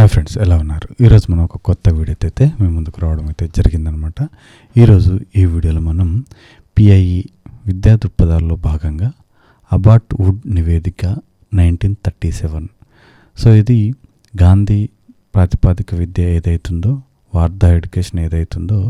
Hi friends ఎలా ఉన్నారు? ఈరోజు మనం ఒక కొత్త వీడియో అయితే మేము ముందుకు రావడం అయితే జరిగిందనమాట. ఈరోజు ఈ వీడియోలో మనం పిఐఈ విద్యా దృక్పథాల్లో భాగంగా అబాట్ వుడ్ నివేదిక నైన్టీన్ థర్టీ సెవెన్ సో ఇది గాంధీ ప్రాతిపాదిక విద్య ఏదైతుందో వార్ధా ఎడ్యుకేషన్ ఏదైతుందో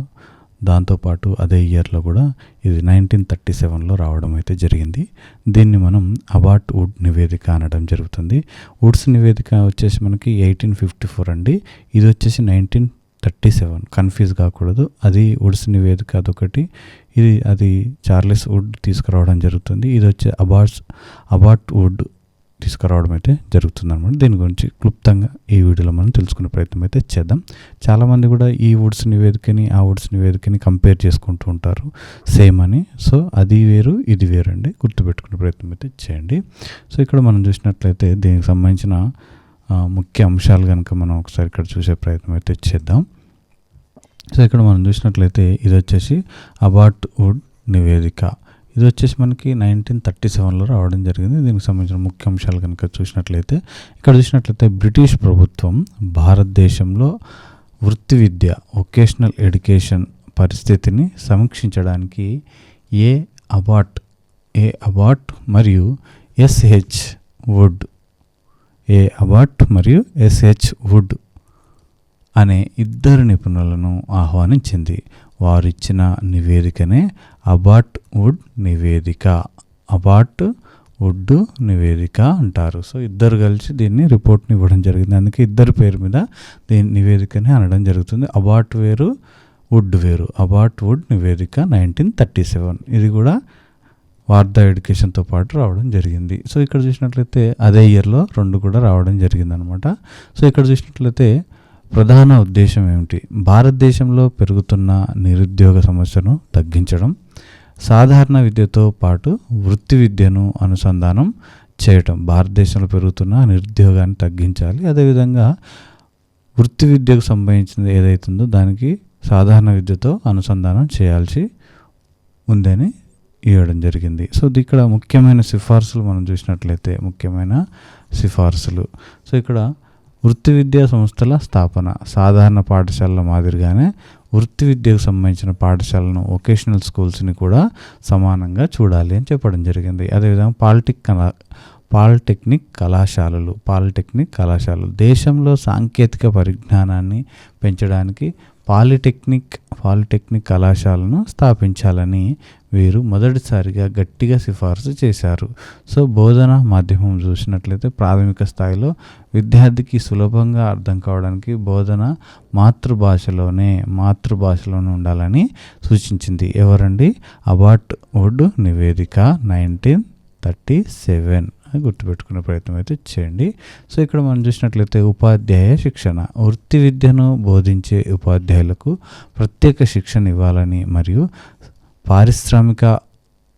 దాంతోపాటు అదే ఇయర్లో కూడా ఇది నైన్టీన్ థర్టీ సెవెన్లో రావడం అయితే జరిగింది. దీన్ని మనం అబాట్ వుడ్ నివేదిక అనడం జరుగుతుంది. వుడ్స్ నివేదిక వచ్చేసి మనకి ఎయిటీన్ ఫిఫ్టీ ఫోర్ అండి. ఇది వచ్చేసి నైన్టీన్ థర్టీ సెవెన్. కన్ఫ్యూజ్ కాకూడదు. అది వుడ్స్ నివేదిక అదొకటి. ఇది అది చార్లెస్ వుడ్ తీసుకురావడం జరుగుతుంది. ఇది వచ్చే అబాట్స్ అబాట్ వుడ్ తీసుకురావడం అయితే జరుగుతుందన్నమాట. దీని గురించి క్లుప్తంగా ఈ వీడియోలో మనం తెలుసుకునే ప్రయత్నం అయితే చేద్దాం. చాలామంది కూడా ఈ వుడ్స్ నివేదికని ఆ వుడ్స్ నివేదికని కంపేర్ చేసుకుంటూ ఉంటారు. సేమ్ అని. సో అది వేరు ఇది వేరు అండి. గుర్తుపెట్టుకునే ప్రయత్నం అయితే చేయండి. సో ఇక్కడ మనం చూసినట్లయితే దీనికి సంబంధించిన ముఖ్య అంశాలు కనుక మనం ఒకసారి ఇక్కడ చూసే ప్రయత్నం అయితే చేద్దాం. సో ఇక్కడ మనం చూసినట్లయితే ఇది వచ్చేసి అబాట్ వుడ్ నివేదిక. ఇది వచ్చేసి మనకి నైన్టీన్ థర్టీ సెవెన్లో రావడం జరిగింది. దీనికి సంబంధించిన ముఖ్య అంశాలు కనుక చూసినట్లయితే ఇక్కడ చూసినట్లయితే బ్రిటిష్ ప్రభుత్వం భారతదేశంలో వృత్తి విద్య వొకేషనల్ ఎడ్యుకేషన్ పరిస్థితిని సమీక్షించడానికి ఏ అబాట్ ఏ అబాట్ మరియు ఎస్హెచ్ వుడ్ ఏ అబాట్ మరియు ఎస్హెచ్ వుడ్ అనే ఇద్దరు నిపుణులను ఆహ్వానించింది. వారిచ్చిన నివేదికనే అబాట్ వుడ్ నివేదిక. అబాట్ వుడ్ నివేదిక అంటారు. సో ఇద్దరు కలిసి దీన్ని రిపోర్ట్ని ఇవ్వడం జరిగింది. అందుకే ఇద్దరు పేరు మీద దీని నివేదికని అనడం జరుగుతుంది. అబాట్ వేరు వుడ్ వేరు. అబాట్ వుడ్ నివేదిక నైన్టీన్ థర్టీ సెవెన్. ఇది కూడా వార్దా ఎడ్యుకేషన్తో పాటు రావడం జరిగింది. సో ఇక్కడ చూసినట్లయితే అదే ఇయర్లో రెండు కూడా రావడం జరిగింది అనమాట సో ఇక్కడ చూసినట్లయితే ప్రధాన ఉద్దేశం ఏమిటి? భారతదేశంలో పెరుగుతున్న నిరుద్యోగ సమస్యను తగ్గించడం సాధారణ విద్యతో పాటు వృత్తి విద్యను అనుసంధానం చేయటం. భారతదేశంలో పెరుగుతున్న నిరుద్యోగాన్ని తగ్గించాలి. అదేవిధంగా వృత్తి విద్యకు సంబంధించింది ఏదైతుందో దానికి సాధారణ విద్యతో అనుసంధానం చేయాల్సి ఉందని ఇవ్వడం జరిగింది. సో ఇక్కడ ముఖ్యమైన సిఫార్సులు మనం చూసినట్లయితే ముఖ్యమైన సిఫార్సులు. సో ఇక్కడ వృత్తి విద్యా సంస్థల స్థాపన. సాధారణ పాఠశాలల మాదిరిగానే వృత్తి విద్యకు సంబంధించిన పాఠశాలను వొకేషనల్ స్కూల్స్ని కూడా సమానంగా చూడాలి అని చెప్పడం జరిగింది. అదేవిధంగా పాలిటిక్ కళా పాలిటెక్నిక్ కళాశాలలు పాలిటెక్నిక్ కళాశాలలు దేశంలో సాంకేతిక పరిజ్ఞానాన్ని పెంచడానికి పాలిటెక్నిక్ పాలిటెక్నిక్ కళాశాలను స్థాపించాలని వీరు మొదటిసారిగా గట్టిగా సిఫార్సు చేశారు. సో బోధన మాధ్యమం చూసినట్లయితే ప్రాథమిక స్థాయిలో విద్యార్థికి సులభంగా అర్థం కావడానికి బోధన మాతృభాషలోనే మాతృభాషలోనే ఉండాలని సూచించింది. ఎవరండి? అబాట్ వుడ్ నివేదిక నైన్టీన్ థర్టీ సెవెన్. గుర్తుపెట్టుకునే ప్రయత్నం అయితే చేయండి. సో ఇక్కడ మనం చూసినట్లయితే ఉపాధ్యాయ శిక్షణ. వృత్తి విద్యను బోధించే ఉపాధ్యాయులకు ప్రత్యేక శిక్షణ ఇవ్వాలని మరియు పారిశ్రామిక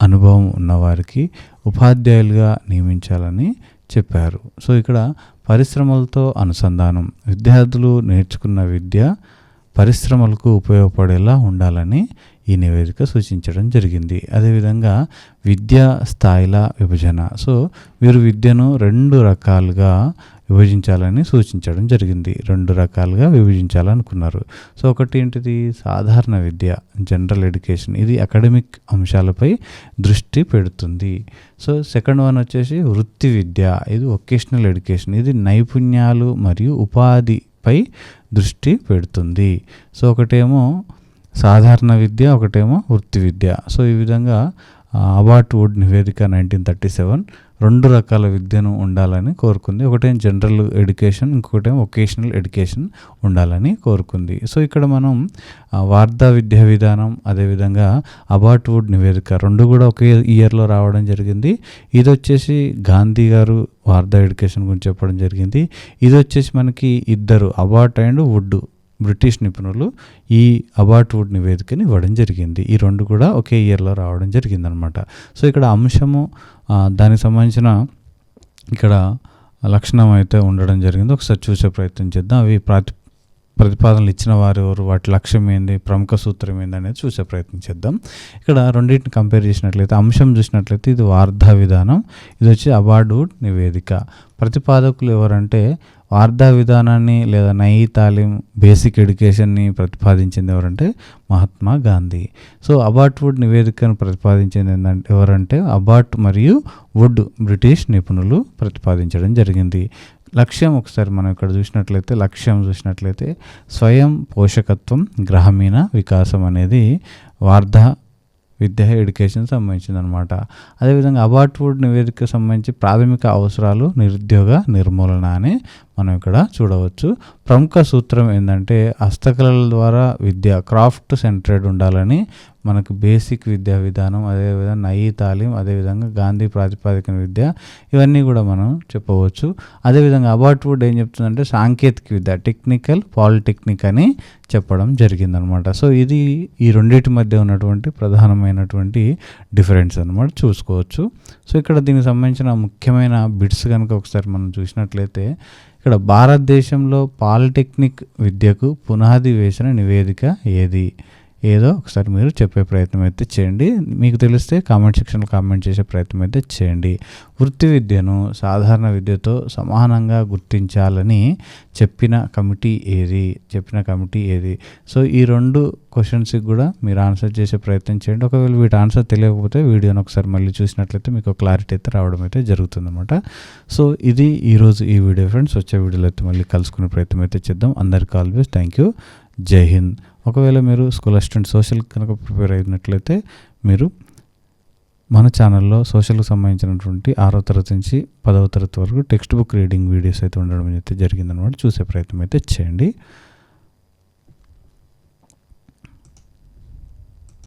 అనుభవం ఉన్నవారికి ఉపాధ్యాయులుగా నియమించాలని చెప్పారు. సో ఇక్కడ పరిశ్రమలతో అనుసంధానం. విద్యార్థులు నేర్చుకున్న విద్య పరిశ్రమలకు ఉపయోగపడేలా ఉండాలని ఈ నివేదిక సూచించడం జరిగింది. అదేవిధంగా విద్యా స్థాయిల విభజన. సో వీరు విద్యను రెండు రకాలుగా విభజించాలని సూచించడం జరిగింది. రెండు రకాలుగా విభజించాలనుకున్నారు. సో ఒకటి ఏంటిది? సాధారణ విద్య జనరల్ ఎడ్యుకేషన్. ఇది అకాడమిక్ అంశాలపై దృష్టి పెడుతుంది. సో సెకండ్ వన్ వచ్చేసి వృత్తి విద్య. ఇది వొకేషనల్ ఎడ్యుకేషన్. ఇది నైపుణ్యాలు మరియు ఉపాధిపై దృష్టి పెడుతుంది. సో ఒకటేమో సాధారణ విద్య ఒకటేమో వృత్తి విద్య. సో ఈ విధంగా అబాట్ వుడ్ నివేదిక నైన్టీన్ థర్టీ సెవెన్ రెండు రకాల విద్యను ఉండాలని కోరుకుంది. ఒకటేమో జనరల్ ఎడ్యుకేషన్ ఇంకొకటేమో వొకేషనల్ ఎడ్యుకేషన్ ఉండాలని కోరుకుంది. సో ఇక్కడ మనం వార్తా విద్యా విధానం అదేవిధంగా అబాట్ వుడ్ నివేదిక రెండు కూడా ఒకే ఇయర్లో రావడం జరిగింది. ఇది వచ్చేసి గాంధీ గారు వార్దా ఎడ్యుకేషన్ గురించి చెప్పడం జరిగింది. ఇది వచ్చేసి మనకి ఇద్దరు అబాట్ అండ్ వుడ్ బ్రిటిష్ నిపుణులు ఈ అబాట్వుడ్ నివేదికని ఇవ్వడం జరిగింది. ఈ రెండు కూడా ఒకే ఇయర్లో రావడం జరిగిందనమాట. సో ఇక్కడ అంశము దానికి సంబంధించిన ఇక్కడ లక్షణం అయితే ఉండడం జరిగింది. ఒకసారి చూసే ప్రయత్నం చేద్దాం. అవి ప్రతి ప్రతిపాదనలు ఇచ్చిన వారు ఎవరు వాటి లక్ష్యం ఏంది ప్రముఖ సూత్రం ఏంది అనేది చూసే ప్రయత్నం చేద్దాం. ఇక్కడ రెండింటిని కంపేర్ చేసినట్లయితే అంశం చూసినట్లయితే ఇది వార్ధా విధానం. ఇది వచ్చి అవార్డు నివేదిక. ప్రతిపాదకులు ఎవరంటే వార్దా విధానాన్ని లేదా నయీ తాలీం బేసిక్ ఎడ్యుకేషన్ని ప్రతిపాదించింది ఎవరంటే Mahatma Gandhi. So Abbott Wood నివేదికను ప్రతిపాదించింది ఏంటంటే ఎవరంటే అబాట్ మరియు వుడ్ బ్రిటిష్ నిపుణులు ప్రతిపాదించడం జరిగింది. లక్ష్యం ఒకసారి మనం ఇక్కడ చూసినట్లయితే లక్ష్యం చూసినట్లయితే స్వయం పోషకత్వం గ్రామీణ వికాసం అనేది వార్ధా విద్య ఎడ్యుకేషన్ సంబంధించింది అనమాట అదేవిధంగా అబార్ట్ వుడ్ నివేదికకు సంబంధించి ప్రాథమిక అవసరాలు నిరుద్యోగ నిర్మూలన అని మనం ఇక్కడ చూడవచ్చు. ప్రముఖ సూత్రం ఏంటంటే హస్తకళల ద్వారా విద్య క్రాఫ్ట్ సెంటర్డ్ ఉండాలని మనకు బేసిక్ విద్యా విధానం అదేవిధంగా నయీ తాలీం అదేవిధంగా గాంధీ ప్రాతిపాదికన విద్య ఇవన్నీ కూడా మనం చెప్పవచ్చు. అదేవిధంగా అబార్ట్ వుడ్ ఏం చెప్తుందంటే సాంకేతిక విద్య టెక్నికల్ పాలిటెక్నిక్ అని చెప్పడం జరిగిందనమాట. సో ఇది ఈ రెండింటి మధ్య ఉన్నటువంటి ప్రధానమైనటువంటి డిఫరెన్స్ అనమాట చూసుకోవచ్చు. సో ఇక్కడ దీనికి సంబంధించిన ముఖ్యమైన బిట్స్ కనుక ఒకసారి మనం చూసినట్లయితే ఇక్కడ భారతదేశంలో పాలిటెక్నిక్ విద్యకు పునాది వేసిన నివేదిక ఏది? ఏదో ఒకసారి మీరు చెప్పే ప్రయత్నం అయితే చేయండి. మీకు తెలిస్తే కామెంట్ సెక్షన్లో కామెంట్ చేసే ప్రయత్నం అయితే చేయండి. వృత్తి విద్యను సాధారణ విద్యతో సమానంగా గుర్తించాలని చెప్పిన కమిటీ ఏది? చెప్పిన కమిటీ ఏది? సో ఈ రెండు క్వశ్చన్స్కి కూడా మీరు ఆన్సర్ చేసే ప్రయత్నం చేయండి. ఒకవేళ వీటి ఆన్సర్ తెలియకపోతే వీడియోని ఒకసారి మళ్ళీ చూసినట్లయితే మీకు క్లారిటీ అయితే రావడం అయితే జరుగుతుందన్నమాట. సో ఇది ఈరోజు ఈ వీడియో ఫ్రెండ్స్. వచ్చే వీడియోలో అయితే మళ్ళీ కలుసుకునే ప్రయత్నం అయితే చేద్దాం. అందరికీ ఆల్వేస్ థ్యాంక్ యూ. జై హింద్. ఒకవేళ మీరు స్కూల్ అసిస్టెంట్ సోషల్ కనుక ప్రిపేర్ అయినట్లయితే మీరు మన ఛానల్లో సోషల్కి సంబంధించినటువంటి ఆరో తరగతి నుంచి పదవ తరగతి వరకు టెక్స్ట్ బుక్ రీడింగ్ వీడియోస్ అయితే ఉండడం అయితే జరిగిందనమాట చూసే ప్రయత్నం అయితే చేయండి.